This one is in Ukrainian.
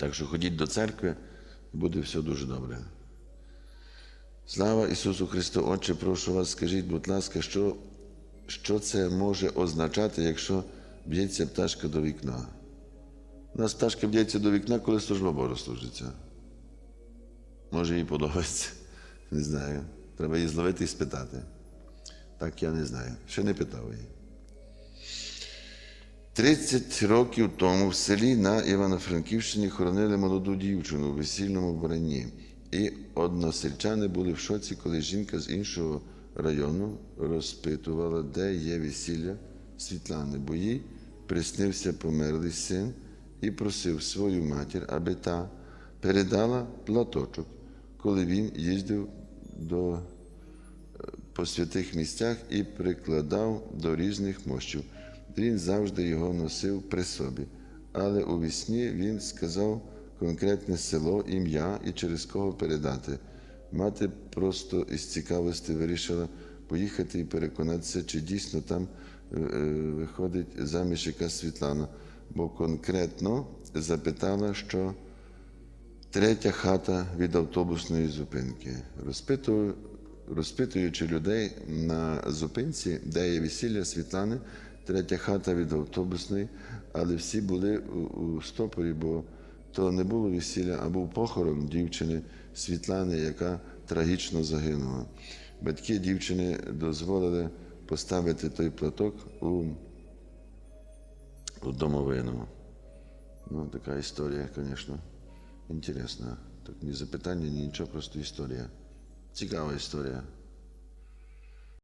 Так що ходіть до церкви, буде все дуже добре. Слава Ісусу Христу! Отче, прошу вас, скажіть, будь ласка, що, що це може означати, якщо б'ється пташка до вікна? У нас пташка б'ється до вікна, коли служба Божа служиться. Може, їй подобається. Не знаю. Треба її зловити і спитати. Так я не знаю. Ще не питав її. 30 років тому в селі на Івано-Франківщині хоронили молоду дівчину у весільному вбранні. І односельчани були в шоці, коли жінка з іншого району розпитувала, де є весілля Світлани, бо їй приснився померлий син і просив свою матір, аби та передала платочок, коли він їздив до по святих місцях і прикладав до різних мощів. Він завжди його носив при собі. Але у вісні він сказав конкретне село, ім'я і через кого передати. Мати просто із цікавості вирішила поїхати і переконатися, чи дійсно там е, е, виходить заміж якась Світлана, бо конкретно запитала, що Третя хата від автобусної зупинки. Розпитую, розпитуючи людей на зупинці, де є весілля Світлани, третя хата від автобусної, але всі були у, стопорі, бо то не було весілля, а був похорон дівчини Світлани, яка трагічно загинула. Батьки дівчини дозволили поставити той платок у, у домовину. Ну, така історія, звісно, інтересна. Так ні запитання, ні нічого, просто історія. Цікава історія.